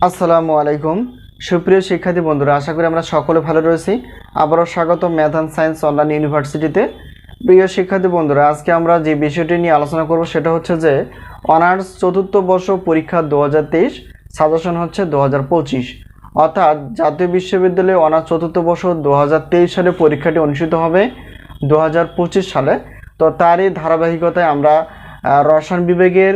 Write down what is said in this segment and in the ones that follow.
আসসালামু আলাইকুম। সুপ্রিয় শিক্ষার্থী বন্ধুরা, আশা করি আমরা সকলে ভালো রয়েছি। আবারও স্বাগত ম্যাথ অ্যান্ড সায়েন্স অনলাইন ইউনিভার্সিটিতে। প্রিয় শিক্ষার্থী বন্ধুরা, আজকে আমরা যে বিষয়টি নিয়ে আলোচনা করব সেটা হচ্ছে যে, অনার্স চতুর্থ বর্ষ পরীক্ষা দু হাজার তেইশ, সাজেশন হচ্ছে দু হাজার পঁচিশ। অর্থাৎ জাতীয় বিশ্ববিদ্যালয়ে অনার্স চতুর্থ বর্ষ দু হাজার তেইশ সালে পরীক্ষাটি অনুষ্ঠিত হবে দু হাজার পঁচিশ সালে। তো তারই ধারাবাহিকতায় আমরা রসায়ন বিভাগের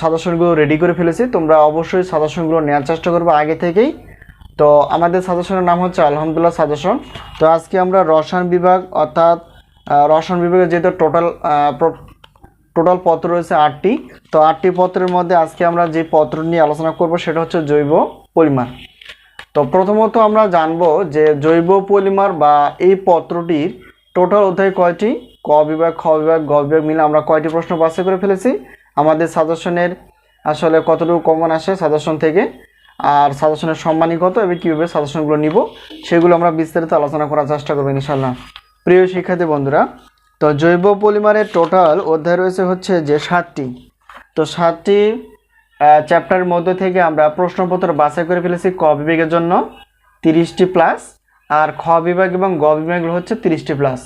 সাজেশনগুলো রেডি করে ফেলেছি। তোমরা অবশ্যই সাজেশনগুলো নেওয়ার চেষ্টা করবে আগে থেকেই। তো আমাদের সাজেশনের নাম হচ্ছে আলহামদুলিল্লাহ সাজেশন। তো আজকে আমরা রসায়ন বিভাগ অর্থাৎ রসায়ন বিভাগের যেহেতু টোটাল টোটাল পত্র রয়েছে আটটি, তো আটটি পত্রের মধ্যে আজকে আমরা যে পত্র নিয়ে আলোচনা করব সেটা হচ্ছে জৈব পরিমাণ তো প্রথমত আমরা জানব যে জৈব পলিমার বা এই পত্রটির টোটাল অধ্যায় কয়টি? ক বিভাগ, খ বিভাগ, গ বিভাগ মিলে আমরা কয়টি প্রশ্ন বাছাই করে ফেলেছি? আমাদের সাজেশনের আসলে কতটুকু কমন আসে সাজেশন থেকে, আর সাজেশনের সম্মানী কত এবং কীভাবে সাজেশনগুলো নিব, সেগুলো আমরা বিস্তারিত আলোচনা করার চেষ্টা করব ইনশাল্লাহ প্রিয় শিক্ষার্থী বন্ধুরা, তো জৈব পলিমারের টোটাল অধ্যায় রয়েছে হচ্ছে যে সাতটি। তো সাতটি চ্যাপ্টারের মধ্যে থেকে আমরা প্রশ্নপত্র বাছাই করে ফেলেছি ক বিভাগের জন্য, তিরিশটি প্লাস আর খ বিভাগ এবং গ বিভাগগুলো হচ্ছে তিরিশটি প্লাস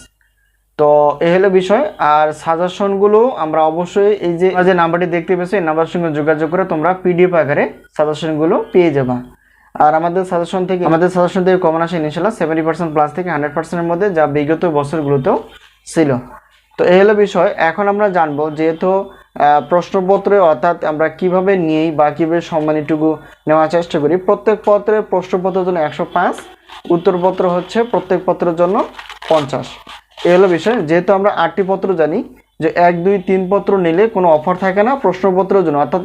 তো এই হলো বিষয়। আর সাজেশনগুলো আমরা অবশ্যই এই যে যে নাম্বারটি দেখতে পেয়েছ, এই নাম্বারের সঙ্গে যোগাযোগ করে তোমরা পিডিএফ আকারে সাজেশনগুলো পেয়ে যাবা। আর আমাদের সাজেশন থেকে, আমাদের সাজেশন থেকে কমন আসে ইনশাল্লাহ সেভেন্টি পার্সেন্ট প্লাস থেকে হান্ড্রেড পার্সেন্টের মধ্যে যা বিগত বছরগুলোতেও ছিল। তো এই হলো বিষয়। এখন আমরা জানব যেহেতু প্রশ্নপত্রে অর্থাৎ আমরা কীভাবে নিই বা কীভাবে সম্মানিটুকু নেওয়ার চেষ্টা করি, প্রত্যেক পত্রের প্রশ্নপত্রের জন্য একশো পাঁচ, উত্তরপত্র হচ্ছে প্রত্যেক পত্রের জন্য পঞ্চাশ। এই হলো বিষয়। যেহেতু আমরা আটটি পত্র জানি, যে এক, দুই, তিন পত্র নিলে কোনো অফার থাকে না প্রশ্নপত্রের জন্য। অর্থাৎ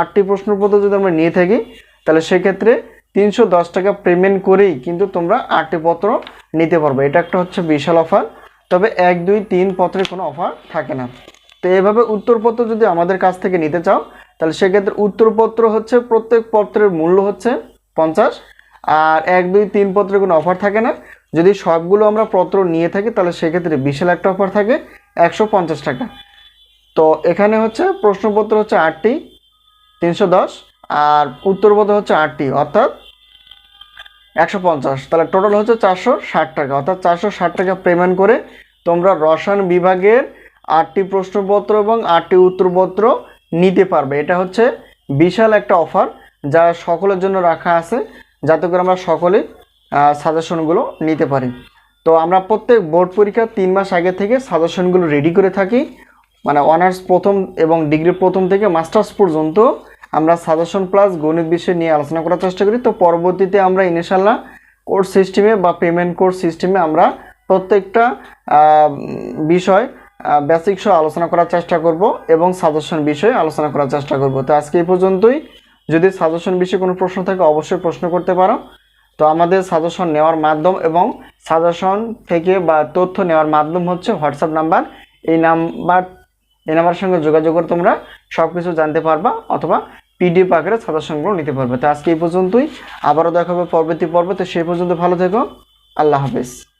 আটটি প্রশ্নপত্র যদি আমরা নিয়ে থাকি, তাহলে সেক্ষেত্রে তিনশো দশ টাকা পেমেন্ট করেই কিন্তু তোমরা আটটি পত্র নিতে পারবে। এটা একটা হচ্ছে বিশাল অফার। তবে এক, দুই, তিন পত্রে কোনো অফার থাকে না। তো এভাবে উত্তরপত্র যদি আমাদের কাছ থেকে নিতে চাও, তাহলে সেক্ষেত্রে উত্তরপত্র হচ্ছে প্রত্যেক পত্রের মূল্য হচ্ছে পঞ্চাশ। আর এক, দুই, তিন পত্রে কোনো অফার থাকে না। যদি সবগুলো আমরা পত্র নিয়ে থাকি, তাহলে সেক্ষেত্রে বিশাল একটা অফার থাকে, একশো পঞ্চাশ টাকা। তো এখানে হচ্ছে প্রশ্নপত্র হচ্ছে আটটি, তিনশো দশ, আর উত্তরপত্র হচ্ছে আটটি, অর্থাৎ একশো পঞ্চাশ। তাহলে টোটাল হচ্ছে চারশো ষাট টাকা, অর্থাৎ চারশো ষাট টাকা পেমেন্ট করে তোমরা রসায়ন বিভাগের আটটি প্রশ্নপত্র এবং আটটি উত্তরপত্র নিতে পারবে। এটা হচ্ছে বিশাল একটা অফার যা সকলের জন্য রাখা আছে, যাতে করে আমরা সকলে সাজেশনগুলো নিতে পারি তো আমরা প্রত্যেক বোর্ড পরীক্ষা তিন মাস আগে থেকে সাজেশনগুলো রেডি করে থাকি। মানে অনার্স প্রথম এবং ডিগ্রি প্রথম থেকে মাস্টার্স পর্যন্ত আমরা সাজেশন প্লাস গণিত বিষয় নিয়ে আলোচনা করার চেষ্টা করি। তো পরবর্তীতে আমরা ইনশাল্লাহ কোর্স সিস্টেমে বা পেমেন্ট কোর্স সিস্টেমে আমরা প্রত্যেকটা বিষয় বেসিক সহ আলোচনা করার চেষ্টা করব এবং সাজেশন বিষয়ে আলোচনা করার চেষ্টা করব। তো আজকে এই পর্যন্তই। যদি সাজেশন বিষয়ে কোনো প্রশ্ন থাকে অবশ্যই প্রশ্ন করতে পারো। তো আমাদের সাজেশন নেওয়ার মাধ্যম এবং সাজেশন থেকে বা তথ্য নেওয়ার মাধ্যম হচ্ছে হোয়াটসঅ্যাপ নাম্বার এই নাম্বার এই নাম্বারের সঙ্গে যোগাযোগ করে তোমরা সব কিছু জানতে পারবা অথবা পিডিএফ আকারে সাজেশনগুলো নিতে পারবে। তো আজকে এই পর্যন্তই। আবারও দেখাবে পরবর্তী পর্বে। তো সেই পর্যন্ত ভালো থেকো। আল্লাহ হাফেজ।